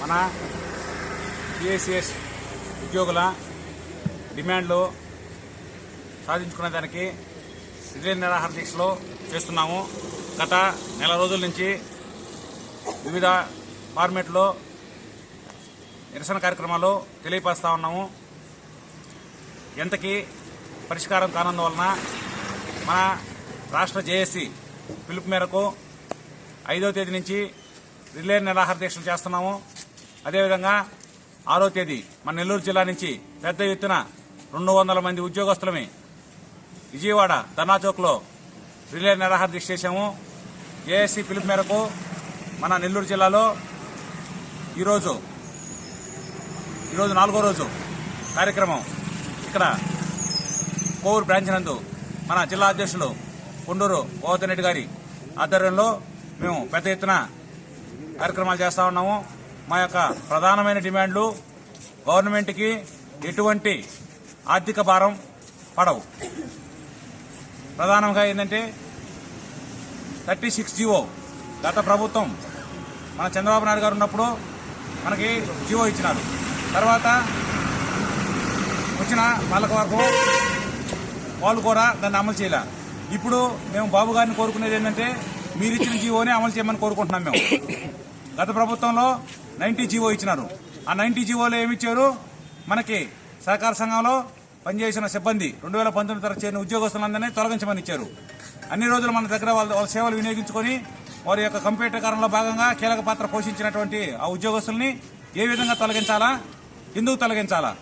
మన పిఎస్సిఎస్ ఉద్యోగుల డిమాండ్లు సాధించుకునే దానికి ఇదే నిరాహార దీక్షలో చేస్తున్నాము. గత నెల రోజుల నుంచి వివిధ ఫార్మేట్లో నిరసన కార్యక్రమాలు తెలియపరుస్తూ ఉన్నాము. ఎంతకీ పరిష్కారం కానందువలన మన రాష్ట్ర జేఏసీ పిలుపు మేరకు ఐదో తేదీ నుంచి రిలే నిరాహార దీక్షలు చేస్తున్నాము. అదేవిధంగా ఆరో తేదీ మన నెల్లూరు జిల్లా నుంచి పెద్ద ఎత్తున రెండు వందల మంది ఉద్యోగస్తులమే విజయవాడ ధర్నాచౌక్లో రిలే నిరాహార దీక్ష చేశాము. ఏఎస్సీ పిలుపు మేరకు మన నెల్లూరు జిల్లాలో ఈరోజు ఈరోజు నాలుగో రోజు కార్యక్రమం ఇక్కడ కోవూరు బ్రాంచ్ నందు మన జిల్లా అధ్యక్షులు కొండూరు గోవర్ధన్ రెడ్డి గారి ఆధ్వర్యంలో మేము పెద్ద ఎత్తున కార్యక్రమాలు చేస్తా ఉన్నాము. మా యొక్క ప్రధానమైన డిమాండ్లు గవర్నమెంట్కి ఎటువంటి ఆర్థిక భారం పడవు. ప్రధానంగా ఏంటంటే థర్టీ సిక్స్ జీవో గత ప్రభుత్వం మన చంద్రబాబు నాయుడు గారు ఉన్నప్పుడు మనకి జీవో ఇచ్చినారు. తర్వాత వచ్చిన వాళ్ళకి వరకు వాళ్ళు కూడా దాన్ని అమలు చేయలే. ఇప్పుడు మేము బాబు గారిని కోరుకునేది ఏంటంటే మీరు ఇచ్చిన జీవోనే అమలు చేయమని కోరుకుంటున్నాం మేము. గత ప్రభుత్వంలో నైన్టీ జీవో ఇచ్చినారు. ఆ నైన్టీ జీవోలో ఏమిచ్చారు? మనకి సహకార సంఘంలో పనిచేసిన సిబ్బంది రెండు వేల పంతొమ్మిది తరగతి చేరిన ఉద్యోగస్తులందరినీ తొలగించమని ఇచ్చారు. అన్ని రోజులు మన దగ్గర వాళ్ళ వాళ్ళ సేవలు వినియోగించుకొని వారి యొక్క కంప్యూటర్కరణలో భాగంగా కీలక పాత్ర పోషించినటువంటి ఆ ఉద్యోగస్తుల్ని ఏ విధంగా తొలగించాలా? ఎందుకు తొలగించాలా?